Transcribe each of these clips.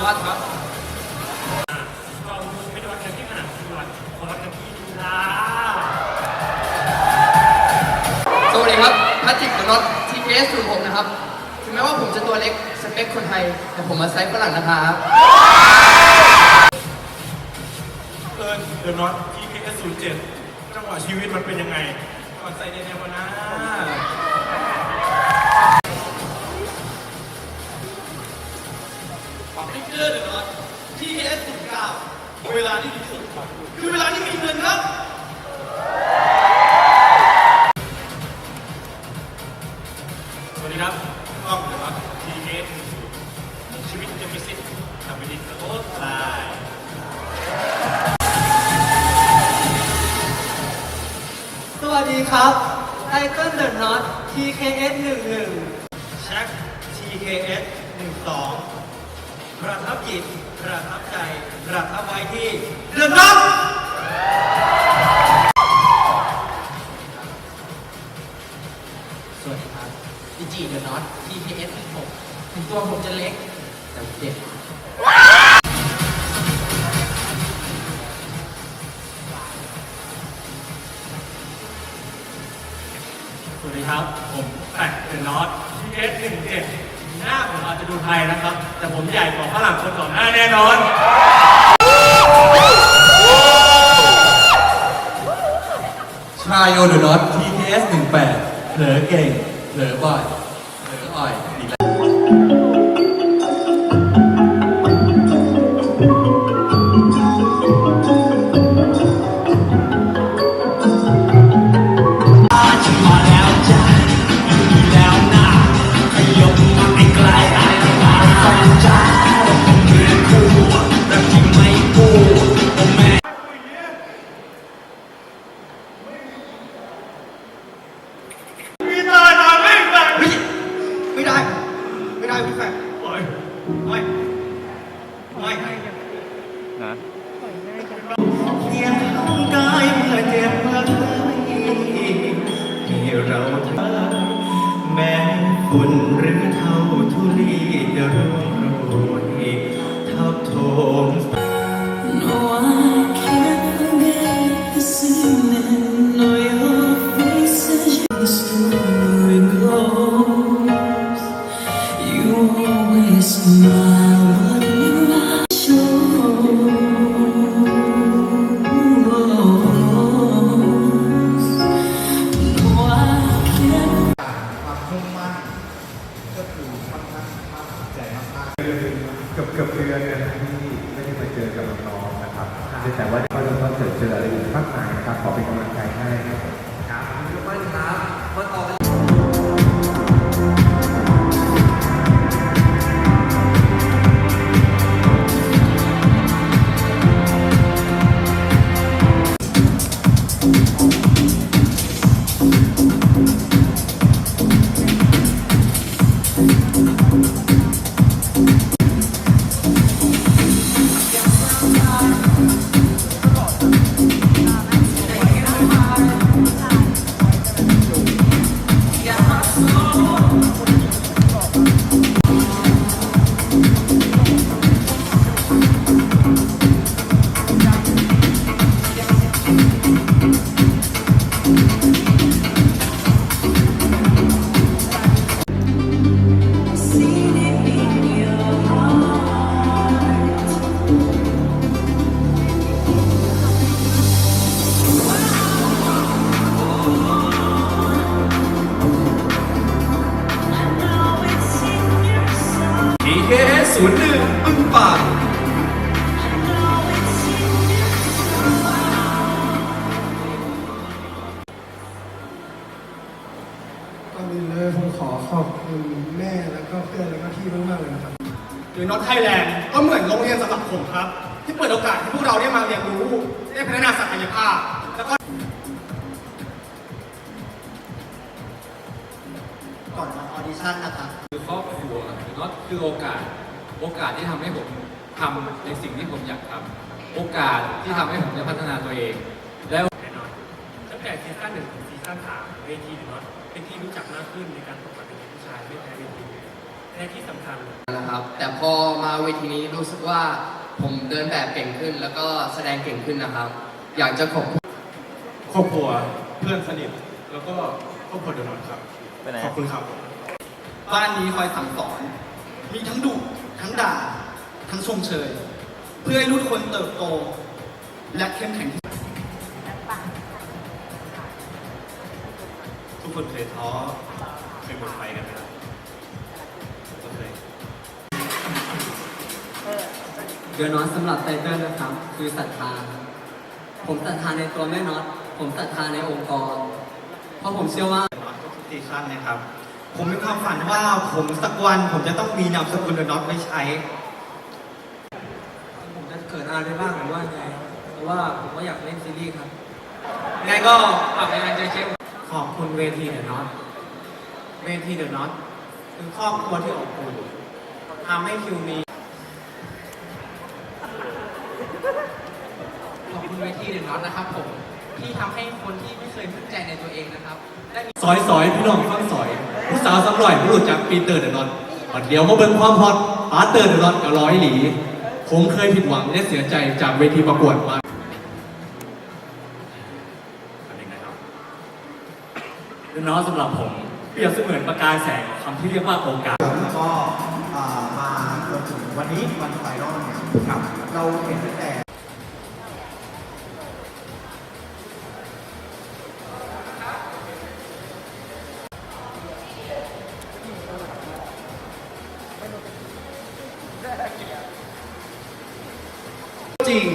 ยอดครับเราไม่ได้วัดกันที่ขนาดส่วนขอวัดกันที่ลีลาสวัสดีครับพัทิกกับน็อต TPS 0 6นะครับถึงแม้ว่าผมจะตัวเล็กสเปคคนไทย แต่ผมมาไซส์ฝรั่งนะครับเอิญเดอะน็อต TKS 0 7จังหวะชีวิตมันเป็นยังไงก่อนใส่เนียมานะ ปักติ๊กเกอร์เดอะน็อต TKS 0 9เวลาที่ดีที่สุดคือเวลาที่มีเงินครับสวัสดีครับกล้องเดอะน็อต TKS 0ชีวิตจะมีสิทธิ์ทำไปดีโอ้ตายสวัสดีครับไทเกิลเดอะน็อต TKS 11แช็ค TKS 12 ประทับจิตประทับใจประทับไว้ที่เรื่องน้สวัสดีครับดิจิเดอะน็อต TPS 6ถึงตัวผมจะเล็ก แต่ผมเด็กสวัสดีครับ ผมแปะเดอะน็อต TKS 17หน้าผมอาจจะดูไทยนะครับ แต่ผมใหญ่กว่าฝรั่งคนก่อนหน้าแน่นอนชายโยเดอะน็อต TKS 18เผลอเก่งเผลอบ่อยเผลออ่อย พี่แฟนโอ้ยโอ้ยโอ้ยเพียงทางกายเมื่อเจ็บเมื่อเคยให้เรา มากมายนะครับขอเป็นกำลังใจให้ ม่แล้วก็เพื่อนแล้วก็พี่มากๆเลยนะครับ หรือน็อตไทยแลนด์ก็เหมือนโรงเรียนสำหรับผมครับ ที่เปิดโอกาสให้พวกเราได้มาเรียนรู้ได้พัฒนาศักยภาพ แล้วก็ก่อนมาออดิชั่นนะครับคือครอบครัวคือน็อตคือโอกาส โอกาสที่ทำให้ผมทำในสิ่งที่ผมอยากทำโอกาสที่ทำให้ผมได้พัฒนาตัวเอง แล้ว แน่นอนตั้งแต่ซีซั่นหนึ่งถึงซีซั่นสามเวทีหรือน็อต เป็นที่รู้จักมากขึ้นในการประกวดเป็นผู้ชายไม่แพ้เวทีอื่นและที่สำคัญนะครับ แต่พอมาเวทีนี้รู้สึกว่าผมเดินแบบเก่งขึ้น แล้วก็แสดงเก่งขึ้นนะครับ อยากจะขอบคุณครอบครัวเพื่อนสนิทแล้วก็ครอบครัวเดอะนอนครับขอบคุณครับ บ้านนี้คอยสั่งสอน มีทั้งดุทั้งด่า ทั้งชมเชย เพื่อให้ทุกคนเติบโต และเข้มแข็ง คนเคยท้อเคยหมดไฟกันไหมครับก็เคย เดือนน้อยสำหรับไตเติ้ลนะครับ คือศรัทธาผมศรัทธาในตัวแม่น็อต ผมศรัทธาในองค์กร เพราะผมเชื่อว่าทุกซีซั่นนะครับ ผมมีความฝันว่าผมสักวันผมจะต้องมีนามสกุลเดอะน็อตไว้ใช้ ผมจะเกิดอะไรได้บ้างหรือว่าไงเพราะว่าผมก็อยากเล่นซีรีส์ครับยังไงก็ฝากเป็นกำลังใจเช่น ขอบคุณเวทีเดอะน็อตเวทีเดอะน็อตคือครอบครัวที่อบอุ่นทำให้คิวมีขอบคุณเวทีเดอะน็อตนะครับผมที่ทำให้คนที่ไม่เคยมั่นใจในตัวเองนะครับได้มีซอยซอยพี่น้องฟังซอย ผู้สาวสำรอยผู้รู้จักปีเตอร์เดอะนอนบัดเดียวมาเบิ่งความฮอตอาร์เตอร์เดอะนอนกับร้อยหลี ผมเคยผิดหวังและเสียใจจากเวทีประกวดมา ดอะนอนสำหรับผมเปรียบเสมือนประกายแสงคำที่เรียกว่าโอกาส แล้วก็อ่ามาจนถึงวันนี้วันไฟนอลเนี่ยครับเราเห็นตั้งแต่จริง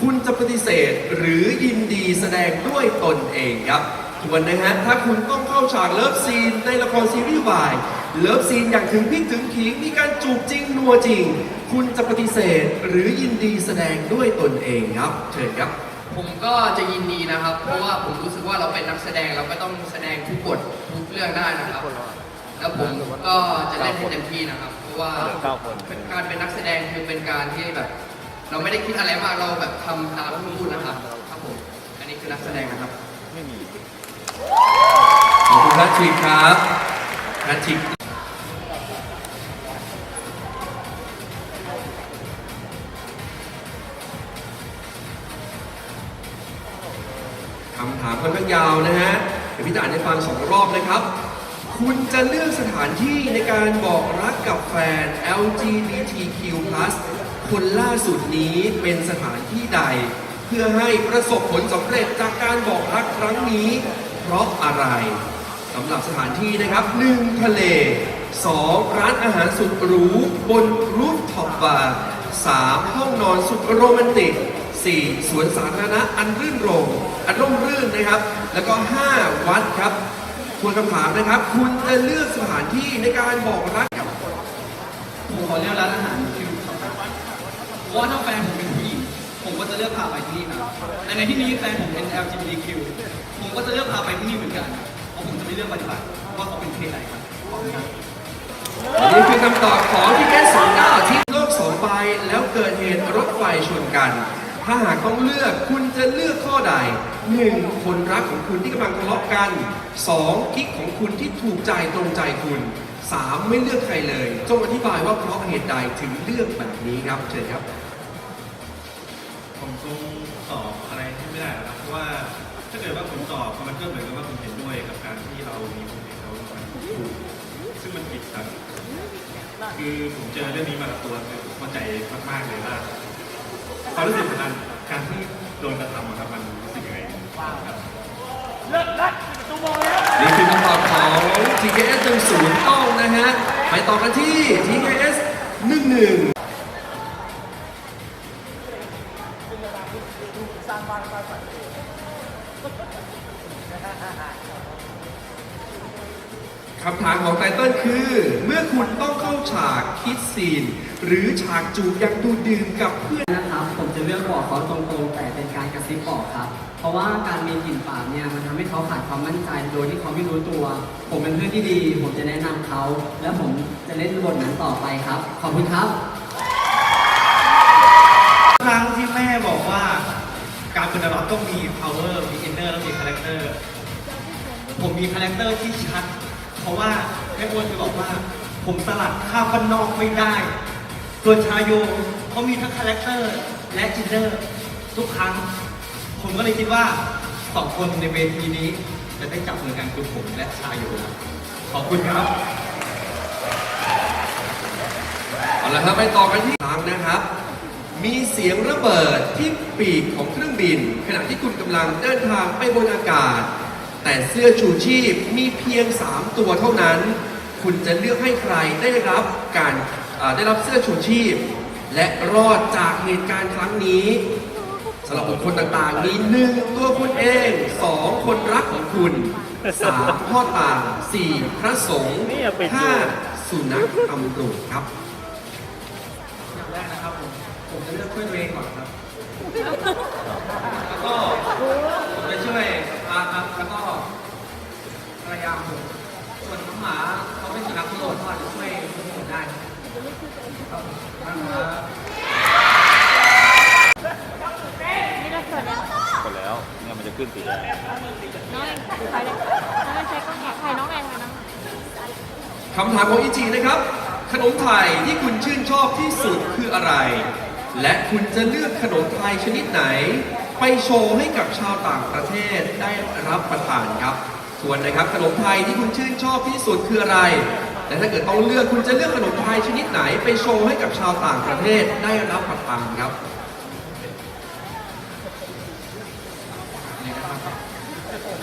คุณจะปฏิเสธหรือยินดีแสดงด้วยตนเองครับ ทวนนะฮะ ถ้าคุณต้องเข้าฉากเลิฟซีนในละครซีรีส์วาย เลิฟซีนอย่างถึงพริกถึงขิง มีการจูบจริงนัวจริง คุณจะปฏิเสธหรือยินดีแสดงด้วยตนเองครับ เชิญครับ ผมก็จะยินดีนะครับ เพราะว่าผมรู้สึกว่าเราเป็นนักแสดงเราก็ต้องแสดงทุกบททุกเรื่องได้นะครับ แล้วผมก็จะเล่นให้เต็มที่นะครับ เพราะว่าการเป็นนักแสดงคือเป็นการที่แบบ เราไม่ได้คิดอะไรมากเราแบบทำตามที่พูดนะครับ ครับผม อันนี้คือนักแสดงนะครับ ไม่มี ขอบคุณแพทริกครับแพทริกคำถามค่อนข้างยาวนะฮะเดี๋ยวพี่จะอ่านให้ฟังสองรอบนะครับ คุณจะเลือกสถานที่ในการบอกรักกับแฟน LGBTQ+ คนล่าสุดนี้เป็นสถานที่ใด เพื่อให้ประสบผลสำเร็จจากการบอกรักครั้งนี้ เพราะอะไรสำหรับสถานที่นะครับ 1. ทะเล 2. ร้านอาหารสุดหรูบนรูฟท็อปบาร์ 3. ห้องนอนสุดโรแมนติก 4. สวนสาธารณะอันรื่นรมอันร่มรื่นนะครับ แล้วก็ 5. วัดครับทวนคำถามนะครับ คุณจะเลือกสถานที่ในการบอกรักกับผมขอเลือกร้านอาหารคิวครับเพราะว่าถ้าแฟนผมเป็นผู้หญิงผมก็จะเลือกพาไปที่นี่ครับแต่ในที่นี้แฟนผมเป็น LGBTQ ก็จะเลือกพาไปที่นี่เหมือนกันเพราะผมจะไม่เลือกปฏิบัติว่าเขาเป็นเพศใดครับขอบคุณครับนี่คือคำตอบของที่แก้ศูนย์เก้าที่โลกสองใบแล้วเกิดเหตุรถไฟชนกัน ถ้าหากต้องเลือกคุณจะเลือกข้อใด 1. คนรักของคุณที่กำลังทะเลาะกัน 2. กิ๊กของคุณที่ถูกใจตรงใจคุณ 3. ไม่เลือกใครเลยจงอธิบายว่าเพราะเหตุใดถึงเลือกแบบนี้ครับเชิญครับผมคงตอบอะไรให้ไม่ได้หรอกครับเพราะว่า ถ้าเกิดว่าผมตอบมันก็เหมือนกับว่าผมเห็นด้วยกับการที่เรามีคนเห็นเขามันถูกซึ่งมันผิดครับคือผมเจอเรื่องนี้มากับตัวเข้าใจมากๆเลยว่าความรู้สึกของการการที่โดนกระทำอะครับมันรู้สึกยังไงครับนี่คือคำตอบของ TKS 10ต้องนะฮะไปต่อกันที่ TKS 11 คำถามของไตเติ้ลคือ เมื่อคุณต้องเข้าฉากคิดซีน หรือฉากจูบยังดูดื่มกับเพื่อน นะครับ ผมจะเลือกบอกเขาตรงๆ แต่เป็นการกระซิบบอกครับ เพราะว่าการมีกลิ่นปากเนี่ยมันทำให้เขาขาดความมั่นใจโดยที่เขาไม่รู้ตัว ผมเป็นเพื่อนที่ดี ผมจะแนะนำเขา และผมจะเล่นบทนั้นต่อไปครับ ขอบคุณครับ ครั้งที่แม่บอกว่า การเป็นดาราต้องมี power มี inner และมี character ผมมี character ที่ชัด เพราะว่าแม่อ้วนจะบอกว่า ผมสลัดข้ามบ้านนอกไม่ได้ส่วนชาโยเขามีทั้งคาแรคเตอร์และจินเนอร์ทุกครั้ง ผมก็เลยคิดว่าสองคนในเวทีนี้ จะได้จับมือกันคือผมและชาโยขอบคุณครับเอาละครับไปต่อกันที่ครั้งนะครับ มีเสียงระเบิดที่ปีกของเครื่องบิน ขณะที่คุณกำลังเดินทางไปบนอากาศ แต่เสื้อชูชีพมีเพียง 3 ตัวเท่านั้น คุณจะเลือกให้ใครได้รับการได้รับเสื้อชูชีพ และรอดจากเหตุการณ์ครั้งนี้สำหรับบุคคลต่างๆมีหนึ่งตัวคุณเองสองคนรักของคุณสามพ่อตาสี่พระสงฆ์ห้าสุนัขตำรวจครับอย่างแรกนะครับผมผมจะเลือกช่วยตัวเองก่อนครับ คำถามของอีจีนะครับ ขนมไทยที่คุณชื่นชอบที่สุดคืออะไร และคุณจะเลือกขนมไทยชนิดไหน ไปโชว์ให้กับชาวต่างประเทศได้รับประทานครับส่วนนะครับขนมไทยที่คุณชื่นชอบที่สุดคืออะไร และถ้าเกิดต้องเลือกคุณจะเลือกขนมไทยชนิดไหน ไปโชว์ให้กับชาวต่างประเทศได้รับประทานครับ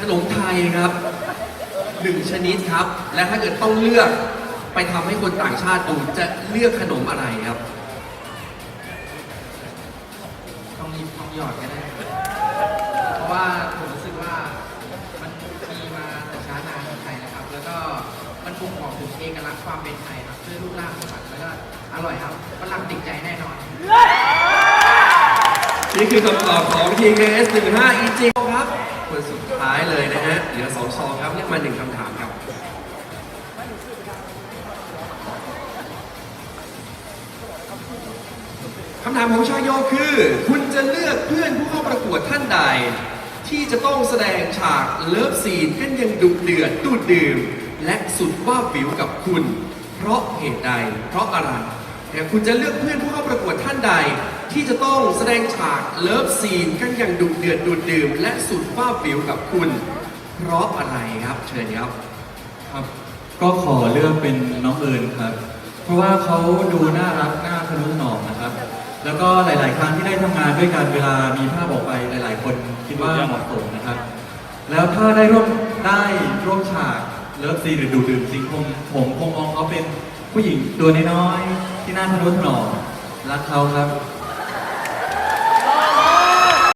ขนมไทยครับ หนึ่งชนิดครับ และถ้าเกิดต้องเลือกไปทำให้คนต่างชาติดูจะเลือกขนมอะไรครับ ต้องรีบต้องหยอดก็ได้ เพราะว่าผมรู้สึกว่ามันมีมาแต่ช้านานในไทยนะครับ แล้วก็มันบ่งบอกถึงเอกลักษณ์ความเป็นไทยครับด้วยรูปร่างของมันแล้วก็อร่อยครับฝรั่งติดใจแน่นอน นี่คือคำตอบของ TKS 15 EG ครับคนสุดท้าย เลยนะฮะเหลือสองซองครับเรียกมาหนึ่งคำถามครับคำถามของชายโยคือ คุณจะเลือกเพื่อนผู้เข้าประกวดท่านใด ที่จะต้องแสดงฉากเลิฟซีนกันยังดุเดือดดูดดื่ม และสุดว่าบวิวกับคุณ เพราะเหตุใด เพราะอะไรแต่คุณจะเลือกเพื่อนผู้เข้าประกวดท่านใด ที่จะต้องแสดงฉากเลิฟซีนกันอย่างดุเดือดดูดดื่ม และสุดว่าบวิวกับคุณ เพราะอะไรครับเชิญครับ ครับ ก็ขอเลือกเป็นน้องเอิญครับ เพราะว่าเขาดูน่ารักน่าทะนุถนอมนะครับ แล้วก็หลาย ๆ ครั้งที่ได้ทำงานด้วยกันเวลามีภาพออกไปหลาย ๆ คนคิดว่าเหมาะสมนะครับ แล้วถ้าได้ร่วมได้ร่วมฉากเลิฟซีนหรือดูดื่มจริงผมผมคงมองเขาเป็นผู้หญิงตัวน้อยๆที่น่าทะนุถนอมรักเขาครับ